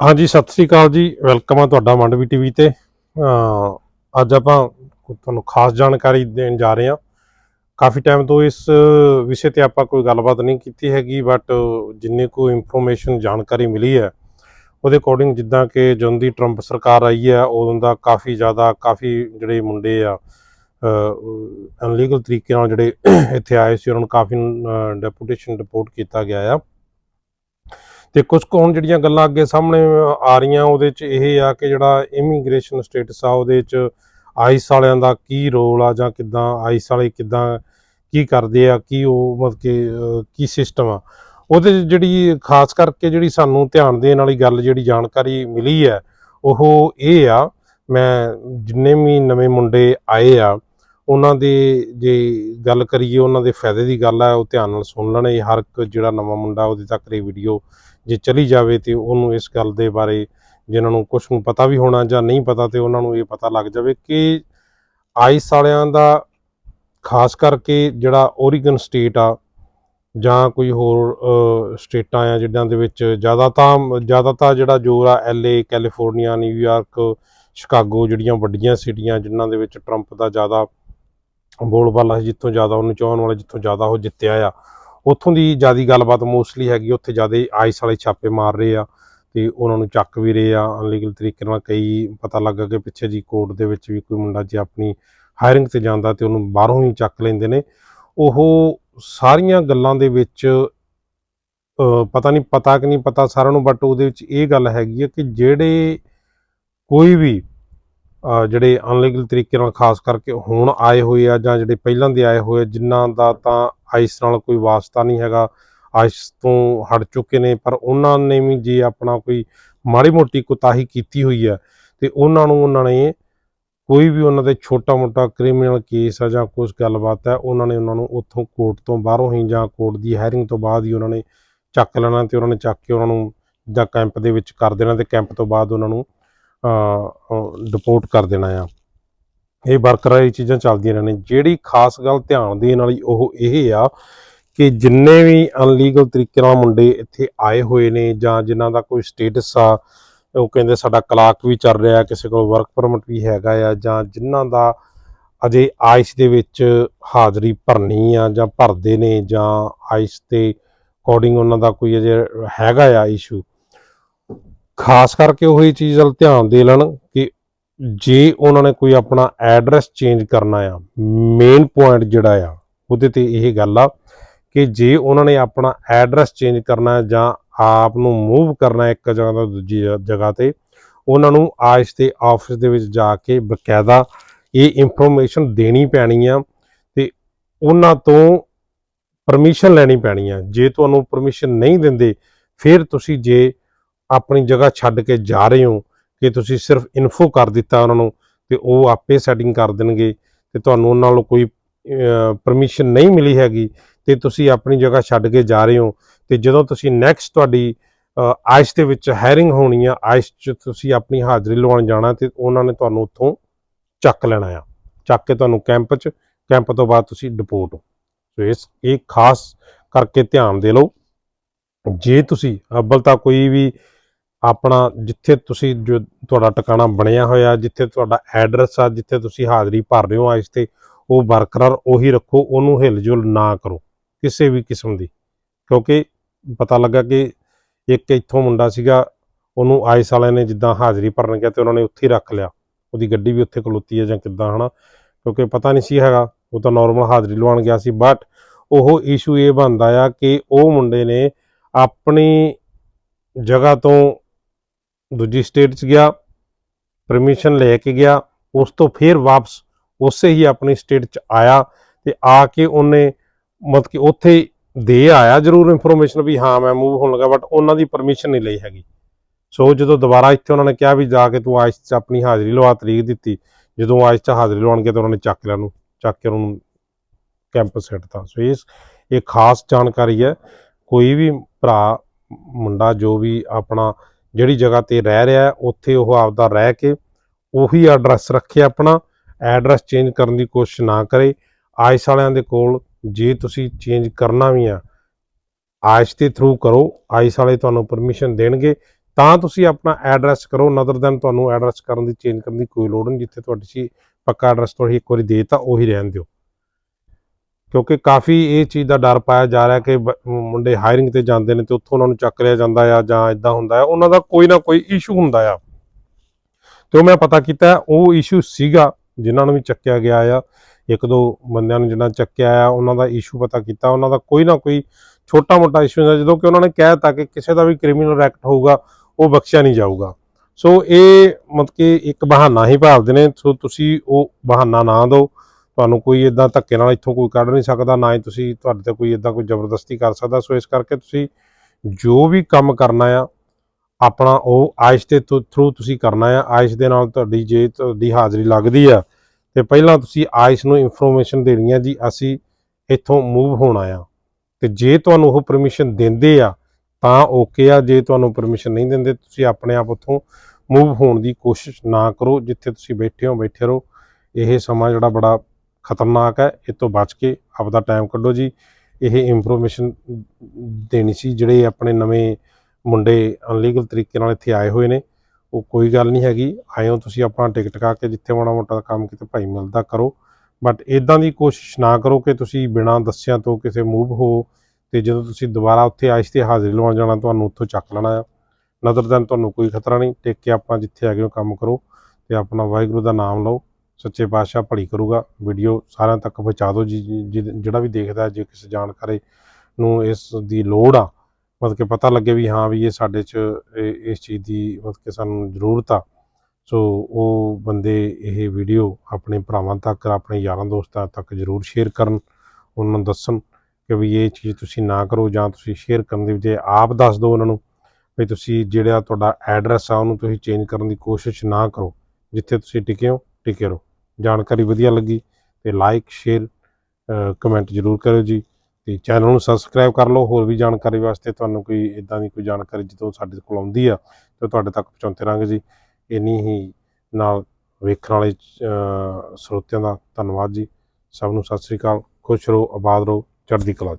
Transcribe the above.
ਹਾਂਜੀ, ਸਤਿ ਸ੍ਰੀ ਅਕਾਲ ਜੀ। ਵੈਲਕਮ ਆ ਤੁਹਾਡਾ ਮੰਡਵੀ ਟੀਵੀ ਤੇ। ਅੱਜ ਆਪਾਂ ਤੁਹਾਨੂੰ ਖਾਸ ਜਾਣਕਾਰੀ ਦੇਣ ਜਾ ਰਹੇ ਹਾਂ। ਕਾਫੀ ਟਾਈਮ ਤੋਂ ਇਸ ਵਿਸ਼ੇ ਤੇ ਆਪਾਂ ਕੋਈ ਗੱਲਬਾਤ ਨਹੀਂ ਕੀਤੀ ਹੈਗੀ ਬਟ ਜਿੰਨੇ ਕੋ ਇਨਫੋਰਮੇਸ਼ਨ ਜਾਣਕਾਰੀ ਮਿਲੀ ਹੈ, ਉਹਦੇ ਅਕੋਰਡਿੰਗ ਜਿੱਦਾਂ ਕਿ ਜਦੋਂ ਦੀ ਟਰੰਪ ਸਰਕਾਰ ਆਈ ਹੈ, ਉਦੋਂ ਦਾ ਕਾਫੀ ਜ਼ਿਆਦਾ, ਕਾਫੀ ਜਿਹੜੇ ਮੁੰਡੇ ਆ ਅਨਲੀਗਲ ਤਰੀਕੇ ਨਾਲ ਜਿਹੜੇ ਇੱਥੇ ਆਏ ਸੀ, ਉਹਨਾਂ ਨੂੰ ਕਾਫੀ ਡੈਪੂਟੇਸ਼ਨ ਰਿਪੋਰਟ ਕੀਤਾ ਗਿਆ ਆ। ਤੇ ਕੁਝ ਕੁ ਹੁਣ ਜਿਹੜੀਆਂ ਗੱਲਾਂ ਅੱਗੇ ਸਾਹਮਣੇ ਆ ਰਹੀਆਂ ਉਹਦੇ ਚ ਇਹ ਆ ਕਿ ਜਿਹੜਾ ਇਮੀਗ੍ਰੇਸ਼ਨ ਸਟੇਟਸ ਆ ਉਹਦੇ ਚ ਆਈਸ ਵਾਲਿਆਂ ਦਾ ਕੀ ਰੋਲ ਆ ਜਾਂ ਕਿਦਾਂ ਆਈਸ ਵਾਲੇ ਕਿਦਾਂ ਕੀ ਕਰਦੇ ਆ, ਕੀ ਉਹ ਮਤਲਬ ਕਿ ਕੀ ਸਿਸਟਮ ਆ। ਉਹਦੇ ਜਿਹੜੀ ਖਾਸ ਕਰਕੇ ਜਿਹੜੀ ਸਾਨੂੰ ਧਿਆਨ ਦੇਣ ਵਾਲੀ ਗੱਲ ਜਿਹੜੀ ਜਾਣਕਾਰੀ ਮਿਲੀ ਹੈ, ਉਹ ਇਹ ਆ, ਮੈਂ ਜਿੰਨੇ ਵੀ ਨਵੇਂ ਮੁੰਡੇ ਆਏ ਆ, ਉਹਨਾਂ ਦੇ ਜੇ ਗੱਲ ਕਰੀਏ ਉਹਨਾਂ ਦੇ ਫਾਇਦੇ ਦੀ ਗੱਲ ਆ, ਉਹ ਧਿਆਨ ਨਾਲ ਸੁਣ ਲੈਣੇ। ਹਰ ਇੱਕ ਜਿਹੜਾ ਨਵਾਂ ਮੁੰਡਾ ਉਹਦੇ ਤੱਕ ਇਹ ਵੀਡੀਓ ਜੇ ਚਲੀ ਜਾਵੇ ਤੇ ਉਹਨੂੰ ਇਸ ਗੱਲ ਦੇ ਬਾਰੇ ਜਿਨ੍ਹਾਂ ਨੂੰ ਕੁਝ ਨੂੰ ਪਤਾ ਵੀ ਹੋਣਾ ਜਾਂ ਨਹੀਂ ਪਤਾ ਤੇ ਉਹਨਾਂ ਨੂੰ ਇਹ ਪਤਾ ਲੱਗ ਜਾਵੇ ਕਿ ਆਈਸ ਵਾਲਿਆਂ ਦਾ ਖਾਸ ਕਰਕੇ ਜਿਹੜਾ ਓਰੀਗਨ ਸਟੇਟ ਆ ਜਾਂ ਕੋਈ ਹੋਰ ਸਟੇਟਾਂ ਆ ਜਿੱਦਾਂ ਦੇ ਵਿੱਚ ਜ਼ਿਆਦਾ ਤਾਂ ਜ਼ਿਆਦਾ ਤਾਂ ਜਿਹੜਾ ਜ਼ੋਰ ਆ ਐਲਏ ਕੈਲੀਫੋਰਨੀਆ ਨਿਊਯਾਰਕ ਸ਼ਿਕਾਗੋ ਜਿਹੜੀਆਂ ਵੱਡੀਆਂ ਸਿਟੀਆਂ ਜਿਨ੍ਹਾਂ ਦੇ ਵਿੱਚ ਟਰੰਪ ਦਾ ਜ਼ਿਆਦਾ ਬੋਲਬਾਲਾ ਸੀ, ਜਿੱਥੋਂ ਜ਼ਿਆਦਾ ਉਹਨੂੰ ਚਾਹਣ ਵਾਲੇ ਜਿੱਥੋਂ ਜ਼ਿਆਦਾ ਉਹ ਜਿੱਤਿਆ ਆ। ਉੱਥੋਂ ਦੀ ਜਿਆਦੀ ਗੱਲਬਾਤ ਮੋਸਟਲੀ ਹੈਗੀ ਉੱਥੇ ਜ਼ਿਆਦਾ ਆਈਸ ਵਾਲੇ ਛਾਪੇ ਮਾਰ ਰਹੇ ਆ ਤੇ ਉਹਨਾਂ ਨੂੰ ਚੱਕ ਵੀ ਰਹੇ ਆ। ਅਨਲੀਗਲ ਤਰੀਕੇ ਨਾਲ ਕਈ ਪਤਾ ਲੱਗਾ ਕਿ ਪਿੱਛੇ ਜੀ ਕੋਰਟ ਦੇ ਵਿੱਚ ਵੀ ਕੋਈ ਮੁੰਡਾ ਜੇ ਆਪਣੀ ਹਾਇਰਿੰਗ ਤੇ ਜਾਂਦਾ ਤੇ ਉਹਨੂੰ ਬਾਹਰੋਂ ਹੀ ਚੱਕ ਲੈਂਦੇ ਨੇ। ਉਹ ਸਾਰੀਆਂ ਗੱਲਾਂ ਦੇ ਵਿੱਚ ਪਤਾ ਨਹੀਂ, ਪਤਾ ਕਿ ਨਹੀਂ ਪਤਾ ਸਾਰਿਆਂ ਨੂੰ ਬਟ ਉਹਦੇ ਵਿੱਚ ਇਹ ਗੱਲ ਹੈਗੀ ਹੈ ਕਿ ਜਿਹੜੇ ਕੋਈ ਵੀ ਜਿਹੜੇ ਅਨਲੀਗਲ ਤਰੀਕੇ ਨਾਲ ਖਾਸ ਕਰਕੇ ਹੁਣ ਆਏ ਹੋਏ ਆ ਜਾਂ ਜਿਹੜੇ ਪਹਿਲਾਂ ਦੇ ਆਏ ਹੋਏ ਜਿਨ੍ਹਾਂ ਦਾ ਤਾਂ ਆਈਸ ਨਾਲ ਕੋਈ ਵਾਸਤਾ ਨਹੀਂ ਹੈਗਾ। ਆਈਸ ਤੋਂ ਹਟ ਚੁੱਕੇ ਨੇ, ਪਰ ਉਹਨਾਂ ਨੇ ਵੀ ਜੇ ਆਪਣਾ ਕੋਈ ਮਾੜੀ ਮੋਟੀ ਕੁਤਾਹੀ ਕੀਤੀ ਹੋਈ ਹੈ ਤੇ ਉਹਨਾਂ ਨੂੰ ਉਹਨਾਂ ਨੇ ਕੋਈ ਵੀ ਉਹਨਾਂ ਦੇ ਛੋਟਾ ਮੋਟਾ ਕ੍ਰਿਮੀਨਲ ਕੇਸ ਆ ਜਾਂ ਕੁਝ ਗੱਲਬਾਤ ਹੈ ਉਹਨਾਂ ਨੇ ਉਹਨਾਂ ਨੂੰ ਉੱਥੋਂ ਕੋਰਟ ਤੋਂ ਬਾਹਰੋਂ ਹੀ ਜਾਂ ਕੋਰਟ ਦੀ ਹੈਰਿੰਗ ਤੋਂ ਬਾਅਦ ਹੀ ਉਹਨਾਂ ਨੇ ਚੱਕ ਲੈਣਾ ਤੇ ਉਹਨਾਂ ਨੇ ਚੱਕ ਕੇ ਉਹਨਾਂ ਨੂੰ ਜਾਂ ਕੈਂਪ ਦੇ ਵਿੱਚ ਕਰ ਦੇਣਾ ਤੇ ਕੈਂਪ ਤੋਂ ਬਾਅਦ ਉਹਨਾਂ ਨੂੰ ਡਿਪੋਰਟ ਕਰ ਦੇਣਾ ਆ। ਇਹ ਬਰਕਰਾਰ ਇਹ ਚੀਜ਼ਾਂ ਚੱਲਦੀਆਂ ਰਹਿਣੇ ਜਿਹੜੀ ਖਾਸ ਗੱਲ ਧਿਆਨ ਦੇਣ ਵਾਲੀ ਉਹ ਇਹ ਆ ਕਿ ਜਿੰਨੇ ਵੀ ਅਨਲੀਗਲ ਤਰੀਕੇ ਨਾਲ ਮੁੰਡੇ ਇੱਥੇ ਆਏ ਹੋਏ ਨੇ ਜਾਂ ਜਿਨ੍ਹਾਂ ਦਾ ਕੋਈ ਸਟੇਟਸ ਆ, ਉਹ ਕਹਿੰਦੇ ਸਾਡਾ ਕਲਾਕ ਵੀ ਚੱਲ ਰਿਹਾ, ਕਿਸੇ ਕੋਲ ਵਰਕ ਪਰਮਿਟ ਵੀ ਹੈਗਾ ਆ ਜਾਂ ਜਿਨ੍ਹਾਂ ਦਾ ਅਜੇ ਆਇਸ ਦੇ ਵਿੱਚ ਹਾਜ਼ਰੀ ਭਰਨੀ ਆ ਜਾਂ ਭਰਦੇ ਨੇ ਜਾਂ ਆਇਸ ਤੇ ਅਕੋਰਡਿੰਗ ਉਹਨਾਂ ਦਾ ਕੋਈ ਅਜੇ ਹੈਗਾ ਆ ਇਸ਼ੂ ਖਾਸ ਕਰਕੇ ਉਹ ਇਹ ਚੀਜ਼ ਵੱਲ ਧਿਆਨ ਦੇ ਲੈਣ ਕਿ ਜੇ ਉਹਨਾਂ ਨੇ ਕੋਈ ਆਪਣਾ ਐਡਰੈਸ ਚੇਂਜ ਕਰਨਾ ਆ ਮੇਨ ਪੁਆਇੰਟ ਜਿਹੜਾ ਆ, ਉਹਦੇ ਤੇ ਇਹ ਗੱਲ ਆ ਕਿ ਜੇ ਉਹਨਾਂ ਨੇ ਆਪਣਾ ਐਡਰੈਸ ਚੇਂਜ ਕਰਨਾ ਜਾਂ ਆਪ ਨੂੰ ਮੂਵ ਕਰਨਾ ਇੱਕ ਜਗ੍ਹਾ ਤੋਂ ਦੂਜੀ ਜਗ੍ਹਾ ਤੇ, ਉਹਨਾਂ ਨੂੰ ਆਇਸ ਦੇ ਆਫਿਸ ਦੇ ਵਿੱਚ ਜਾ ਕੇ ਬਕਾਇਦਾ ਇਹ ਇਨਫੋਰਮੇਸ਼ਨ ਦੇਣੀ ਪੈਣੀ ਆ ਤੇ ਉਹਨਾਂ ਤੋਂ ਪਰਮਿਸ਼ਨ ਲੈਣੀ ਪੈਣੀ ਆ। ਜੇ ਤੁਹਾਨੂੰ ਪਰਮਿਸ਼ਨ ਨਹੀਂ ਦਿੰਦੇ, ਫਿਰ ਤੁਸੀਂ ਜੇ ਆਪਣੀ ਜਗ੍ਹਾ ਛੱਡ ਕੇ ਜਾ ਰਹੇ ਹੋ ਕਿ ਤੁਸੀਂ ਸਿਰਫ ਇਨਫੋ ਕਰ ਦਿੱਤਾ ਉਹਨਾਂ ਨੂੰ ਤੇ ਉਹ ਆਪੇ ਸੈਟਿੰਗ ਕਰ ਦੇਣਗੇ ਤੇ ਤੁਹਾਨੂੰ ਉਹਨਾਂ ਨਾਲੋਂ ਕੋਈ ਪਰਮਿਸ਼ਨ ਨਹੀਂ ਮਿਲੀ ਹੈਗੀ ਤੇ ਤੁਸੀਂ ਆਪਣੀ ਜਗ੍ਹਾ ਛੱਡ ਕੇ ਜਾ ਰਹੇ ਹੋ ਤੇ ਜਦੋਂ ਤੁਸੀਂ ਨੈਕਸਟ ਤੁਹਾਡੀ ਆਇਸ ਦੇ ਵਿੱਚ ਹਾਇਰਿੰਗ ਹੋਣੀ ਆ, ਆਇਸ 'ਚ ਤੁਸੀਂ ਆਪਣੀ ਹਾਜ਼ਰੀ ਲਵਾਉਣ ਜਾਣਾ ਤੇ ਉਹਨਾਂ ਨੇ ਤੁਹਾਨੂੰ ਉੱਥੋਂ ਚੱਕ ਲੈਣਾ ਆ, ਚੱਕ ਕੇ ਤੁਹਾਨੂੰ ਕੈਂਪ 'ਚ ਕੈਂਪ ਤੋਂ ਬਾਅਦ ਤੁਸੀਂ ਡਿਪੋਰਟ ਹੋ। ਸੋ ਇਸ, ਇਹ ਖਾਸ ਕਰਕੇ ਧਿਆਨ ਦੇ ਲਓ। ਜੇ ਤੁਸੀਂ ਅੱਬਲ ਤਾਂ ਕੋਈ ਵੀ ਆਪਣਾ ਜਿੱਥੇ ਤੁਸੀਂ ਜੋ ਤੁਹਾਡਾ ਟਿਕਾਣਾ ਬਣਿਆ ਹੋਇਆ, ਜਿੱਥੇ ਤੁਹਾਡਾ ਐਡਰੈਸ ਆ, ਜਿੱਥੇ ਤੁਸੀਂ ਹਾਜ਼ਰੀ ਭਰ ਰਹੇ ਹੋ ਆਇਸ ਤੇ, ਉਹ ਬਰਕਰਾਰ ਉਹੀ ਰੱਖੋ, ਉਹਨੂੰ ਹਿਲਜੁਲ ਨਾ ਕਰੋ, ਕਿਸੇ ਵੀ ਕਿਸਮ ਦੀ। ਕਿਉਂਕਿ ਪਤਾ ਲੱਗਾ ਕਿ ਇੱਕ ਇੱਥੋਂ ਮੁੰਡਾ ਸੀਗਾ, ਉਹਨੂੰ ਆਇਸ ਵਾਲਿਆਂ ਨੇ ਜਿੱਦਾਂ ਹਾਜ਼ਰੀ ਭਰਨ ਗਿਆ ਤੇ ਉਹਨਾਂ ਨੇ ਉੱਥੇ ਹੀ ਰੱਖ ਲਿਆ। ਉਹਦੀ ਗੱਡੀ ਵੀ ਉੱਥੇ ਖਲੋਤੀ ਹੈ ਜਾਂ ਕਿੱਦਾਂ, ਹਨਾ? ਕਿਉਂਕਿ ਪਤਾ ਨਹੀਂ ਸੀ ਹੈਗਾ, ਉਹ ਤਾਂ ਨਾਰਮਲ ਹਾਜ਼ਰੀ ਲਵਾਉਣ ਗਿਆ ਸੀ ਬਟ ਉਹ ਇਸ਼ੂ ਇਹ ਬਣਦਾ ਆ ਕਿ ਉਹ ਮੁੰਡੇ ਨੇ ਆਪਣੀ ਜਗ੍ਹਾ ਤੋਂ ਦੂਜੀ ਸਟੇਟ 'ਚ ਗਿਆ ਪਰਮਿਸ਼ਨ ਲੈ ਕੇ ਗਿਆ, ਉਸ ਤੋਂ ਫਿਰ ਵਾਪਸ ਉਸੇ ਹੀ ਆਪਣੀ ਸਟੇਟ 'ਚ ਆਇਆ ਤੇ ਆ ਕੇ ਉਹਨੇ ਮਤਲਬ ਕਿ ਉੱਥੇ ਦੇ ਆਇਆ ਜ਼ਰੂਰ ਇਨਫੋਰਮੇਸ਼ਨ ਵੀ ਹਾਂ ਮੈਂ ਮੂਵ ਹੋਣ ਲੱਗਾ ਬਟ ਉਹਨਾਂ ਦੀ ਪਰਮਿਸ਼ਨ ਨਹੀਂ ਲਈ ਹੈਗੀ। ਸੋ ਜਦੋਂ ਦੁਬਾਰਾ ਇੱਥੇ ਉਹਨਾਂ ਨੇ ਕਿਹਾ ਵੀ ਜਾ ਕੇ ਤੂੰ ਆਇਸ 'ਚ ਆਪਣੀ ਹਾਜ਼ਰੀ ਲਵਾ, ਤਰੀਕ ਦਿੱਤੀ, ਜਦੋਂ ਆਇਸ 'ਚ ਹਾਜ਼ਰੀ ਲਵਾਉਣ ਗਏ ਤਾਂ ਉਹਨਾਂ ਨੇ ਚੱਕ ਲਿਆ ਨੂੰ, ਚੱਕ ਕੇ ਉਹਨੂੰ ਕੈਂਪਸ ਸਿੱਟਤਾ ਸੋ ਇਸ, ਇਹ ਖਾਸ ਜਾਣਕਾਰੀ ਹੈ, ਕੋਈ ਵੀ ਭਰਾ, ਮੁੰਡਾ ਜੋ ਵੀ ਆਪਣਾ ਜਿਹੜੀ ਜਗ੍ਹਾ ਤੇ ਰਹਿ ਰਿਹਾ ਉੱਥੇ ਉਹ ਆਪਦਾ ਰਹਿ ਕੇ ਉਹੀ ਐਡਰੈਸ ਰੱਖੇ ਆਪਣਾ। ਐਡਰੈਸ ਚੇਂਜ ਕਰਨ ਦੀ ਕੋਸ਼ਿਸ਼ ਨਾ ਕਰੇ। ਆਇਸ ਵਾਲਿਆਂ ਦੇ ਕੋਲ ਜੇ ਤੁਸੀਂ ਚੇਂਜ ਕਰਨਾ ਵੀ ਆ, ਆਇਸ ਦੇ ਥਰੂ ਕਰੋ, ਆਇਸ ਵਾਲੇ ਤੁਹਾਨੂੰ ਪਰਮਿਸ਼ਨ ਦੇਣਗੇ, ਤਾਂ ਤੁਸੀਂ ਆਪਣਾ ਐਡਰੈਸ ਕਰੋ। ਨਦਰ ਦੈਨ ਤੁਹਾਨੂੰ ਐਡਰੈਸ ਕਰਨ ਦੀ ਚੇਂਜ ਕਰਨ ਦੀ ਕੋਈ ਲੋੜ ਨਹੀਂ। ਜਿੱਥੇ ਤੁਹਾਡੀ ਸੀ ਪੱਕਾ ਐਡਰੈਸ ਤੁਸੀਂ ਇੱਕ ਵਾਰੀ ਦੇਤਾ, ਉਹੀ ਰਹਿਣ ਦਿਓ। ਕਿਉਂਕਿ ਕਾਫੀ ਇਹ ਚੀਜ਼ ਦਾ ਡਰ ਪਾਇਆ ਜਾ ਰਿਹਾ ਕਿ ਮੁੰਡੇ ਹਾਇਰਿੰਗ ਤੇ ਜਾਂਦੇ ਨੇ ਤੇ ਉੱਥੋਂ ਉਹਨਾਂ ਨੂੰ ਚੱਕ ਲਿਆ ਜਾਂਦਾ ਆ ਜਾਂ ਇਦਾਂ ਹੁੰਦਾ ਆ। ਉਹਨਾਂ ਦਾ ਕੋਈ ਨਾ ਕੋਈ ਇਸ਼ੂ ਹੁੰਦਾ ਆ। ਤੇ ਉਹ ਮੈਂ ਪਤਾ ਕੀਤਾ, ਉਹ ਇਸ਼ੂ ਸੀਗਾ ਜਿਨ੍ਹਾਂ ਨੂੰ ਵੀ ਚੱਕਿਆ ਗਿਆ ਆ। ਇੱਕ ਦੋ ਬੰਦਿਆਂ ਨੂੰ ਜਿਹੜਾ ਚੱਕਿਆ ਆ, ਉਹਨਾਂ ਦਾ ਇਸ਼ੂ ਪਤਾ ਕੀਤਾ। ਉਹਨਾਂ ਦਾ ਕੋਈ ਨਾ ਕੋਈ ਛੋਟਾ ਮੋਟਾ ਇਸ਼ੂ ਹੁੰਦਾ, ਜਦੋਂ ਕਿ ਉਹਨਾਂ ਨੇ ਕਹਿ ਤਾ ਕਿ ਕਿਸੇ ਦਾ ਵੀ ਕ੍ਰਿਮੀਨਲ ਐਕਟ ਹੋਊਗਾ, ਉਹ ਬਖਸ਼ਿਆ ਨਹੀਂ ਜਾਊਗਾ। ਸੋ ਇਹ ਮਤਲਬ ਕਿ ਇੱਕ ਬਹਾਨਾ ਹੀ ਭਾਲਦੇ ਨੇ, ਸੋ ਤੁਸੀਂ ਉਹ ਬਹਾਨਾ ਨਾ ਦਿਓ। ਤੁਹਾਨੂੰ ਕੋਈ ਇਦਾਂ ਧੱਕੇ ਨਾਲ ਇੱਥੋਂ ਕੋਈ ਕੱਢ ਨਹੀਂ ਸਕਦਾ, ਨਾ ਹੀ ਤੁਸੀਂ ਤੁਹਾਡੇ ਤੇ ਕੋਈ ਇਦਾਂ ਕੋਈ ਜ਼ਬਰਦਸਤੀ ਕਰ ਸਕਦਾ। ਸੋ ਇਸ ਕਰਕੇ ਤੁਸੀਂ ਜੋ ਵੀ ਕੰਮ ਕਰਨਾ ਆ, ਆਪਣਾ ਉਹ ਆਇਸ਼ ਦੇ ਥਰੂ ਤੁਸੀਂ ਕਰਨਾ ਆ। ਆਇਸ਼ ਦੇ ਨਾਲ ਤੁਹਾਡੀ ਜੇ ਤੁਹਾਡੀ ਹਾਜ਼ਰੀ ਲੱਗਦੀ ਆ, ਤੇ ਪਹਿਲਾਂ ਤੁਸੀਂ ਆਇਸ਼ ਨੂੰ ਇਨਫੋਰਮੇਸ਼ਨ ਦੇਣੀ ਆ ਜੀ, ਅਸੀਂ ਇੱਥੋਂ ਮੂਵ ਹੋਣਾ ਆ। ਤੇ ਜੇ ਤੁਹਾਨੂੰ ਉਹ ਪਰਮਿਸ਼ਨ ਦਿੰਦੇ ਆ, ਤਾਂ ਓਕੇ ਆ। ਜੇ ਤੁਹਾਨੂੰ ਪਰਮਿਸ਼ਨ ਨਹੀਂ ਦਿੰਦੇ, ਤੁਸੀਂ ਆਪਣੇ ਆਪ ਉੱਥੋਂ ਮੂਵ ਹੋਣ ਦੀ ਕੋਸ਼ਿਸ਼ ਨਾ ਕਰੋ, ਜਿੱਥੇ ਤੁਸੀਂ ਬੈਠੇ ਹੋ, ਬੈਠੇ ਰਹੋ। ਇਹ ਸਮਾਂ ਜਿਹੜਾ ਬੜਾ ਖਤਰਨਾਕ ਹੈ। ਇਹ ਤੋਂ ਬਚ ਕੇ ਆਪਦਾ ਟਾਈਮ ਕੱਢੋ ਜੀ। ਇਹ ਇਨਫੋਰਮੇਸ਼ਨ ਦੇਣੀ ਸੀ ਜਿਹੜੇ ਆਪਣੇ ਨਵੇਂ ਮੁੰਡੇ ਅਨਲੀਗਲ ਤਰੀਕੇ ਨਾਲ ਇੱਥੇ ਆਏ ਹੋਏ ਨੇ। ਉਹ ਕੋਈ ਗੱਲ ਨਹੀਂ ਹੈਗੀ। ਆਏ ਹੋ ਤੁਸੀਂ ਆਪਣਾ ਟਿਕਟ ਕਾ ਕੇ ਜਿੱਥੇ ਮਾੜਾ ਮੋਟਾ ਕੰਮ ਕਿਤੇ ਭਾਈ ਮਿਲਦਾ ਕਰੋ। ਬਟ ਇਦਾਂ ਦੀ ਕੋਸ਼ਿਸ਼ ਨਾ ਕਰੋ ਕਿ ਤੁਸੀਂ ਬਿਨਾਂ ਦੱਸਿਆ ਤੋਂ ਕਿਸੇ ਮੂਵ ਹੋ ਤੇ ਜਦੋਂ ਤੁਸੀਂ ਦੁਬਾਰਾ ਉੱਥੇ ਆਇਸ਼ ਤੇ ਹਾਜ਼ਰੀ ਲਵਾਉਣ ਜਾਣਾ, ਤੁਹਾਨੂੰ ਉੱਥੋਂ ਚੱਕ ਲੈਣਾ ਆ। ਨਦਰ ਦਨ ਤੁਹਾਨੂੰ ਕੋਈ ਖਤਰਾ ਨਹੀਂ। ਟਿਕ ਕੇ ਆਪਾਂ ਜਿੱਥੇ ਹੈਗੇ ਹੋ ਕੰਮ ਕਰੋ ਤੇ ਆਪਣਾ ਵਾਹਿਗੁਰੂ ਦਾ ਨਾਮ ਲਓ। ਸੱਚੇ ਪਾਤਸ਼ਾਹ ਭਲੀ ਕਰੂਗਾ। ਵੀਡੀਓ ਸਾਰਿਆਂ ਤੱਕ ਪਹੁੰਚਾ ਦਿਓ ਜੀ, ਜੀ- ਜਿਹੜਾ ਵੀ ਦੇਖਦਾ ਜੇ ਕਿਸੇ ਜਾਣਕਾਰੀ ਨੂੰ ਇਸ ਦੀ ਲੋੜ ਆ, ਮਤਲਬ ਕਿ ਪਤਾ ਲੱਗੇ ਵੀ ਹਾਂ ਵੀ ਇਹ ਸਾਡੇ 'ਚ ਇਹ- ਇਸ ਚੀਜ਼ ਦੀ ਮਤਲਬ ਕਿ ਸਾਨੂੰ ਜ਼ਰੂਰਤ ਆ। ਸੋ ਉਹ ਬੰਦੇ ਇਹ ਵੀਡੀਓ ਆਪਣੇ ਭਰਾਵਾਂ ਤੱਕ, ਆਪਣੇ ਯਾਰਾਂ ਦੋਸਤਾਂ ਤੱਕ ਜ਼ਰੂਰ ਸ਼ੇਅਰ ਕਰਨ। ਉਹਨਾਂ ਨੂੰ ਦੱਸਣ ਕਿ ਵੀ ਇਹ ਚੀਜ਼ ਤੁਸੀਂ ਨਾ ਕਰੋ ਜਾਂ ਤੁਸੀਂ ਸ਼ੇਅਰ ਕਰਨ ਦੀ ਬਜਾਏ ਆਪ ਦੱਸ ਦਿਓ ਉਹਨਾਂ ਨੂੰ ਵੀ ਤੁਸੀਂ ਜਿਹੜਾ ਤੁਹਾਡਾ ਐਡਰੈਸ ਆ, ਉਹਨੂੰ ਤੁਸੀਂ ਚੇਂਜ ਕਰਨ ਦੀ ਕੋਸ਼ਿਸ਼ ਨਾ ਕਰੋ। ਜਿੱਥੇ ਤੁਸੀਂ ਟਿਕੇ ਹੋ, ਟਿਕੇ ਰਹੋ। ਜਾਣਕਾਰੀ ਵਧੀਆ ਲੱਗੀ ਤੇ ਲਾਈਕ ਸ਼ੇਅਰ ਕਮੈਂਟ ਜ਼ਰੂਰ ਕਰਿਓ ਜੀ ਤੇ ਚੈਨਲ ਨੂੰ ਸਬਸਕ੍ਰਾਈਬ ਕਰ ਲਓ। ਹੋਰ ਵੀ ਜਾਣਕਾਰੀ ਵਾਸਤੇ ਤੁਹਾਨੂੰ ਕੋਈ ਇਦਾਂ ਦੀ ਕੋਈ ਜਾਣਕਾਰੀ ਜਦੋਂ ਸਾਡੇ ਕੋਲ ਆਉਂਦੀ ਆ, ਤੇ ਤੁਹਾਡੇ ਤੱਕ ਪਹੁੰਚਾਉਂਦੇ ਰਾਂਗੇ ਜੀ। ਇੰਨੀ ਹੀ ਨਾਲ ਵੇਖਣ ਵਾਲੇ ਸਰੋਤਿਆਂ ਦਾ ਧੰਨਵਾਦ ਜੀ। ਸਭ ਨੂੰ ਸਤਿ ਸ੍ਰੀ ਅਕਾਲ। ਖੁਸ਼ ਰਹੋ, ਆਬਾਦ ਰਹੋ। ਚੜ੍ਹਦੀ ਕਲਾ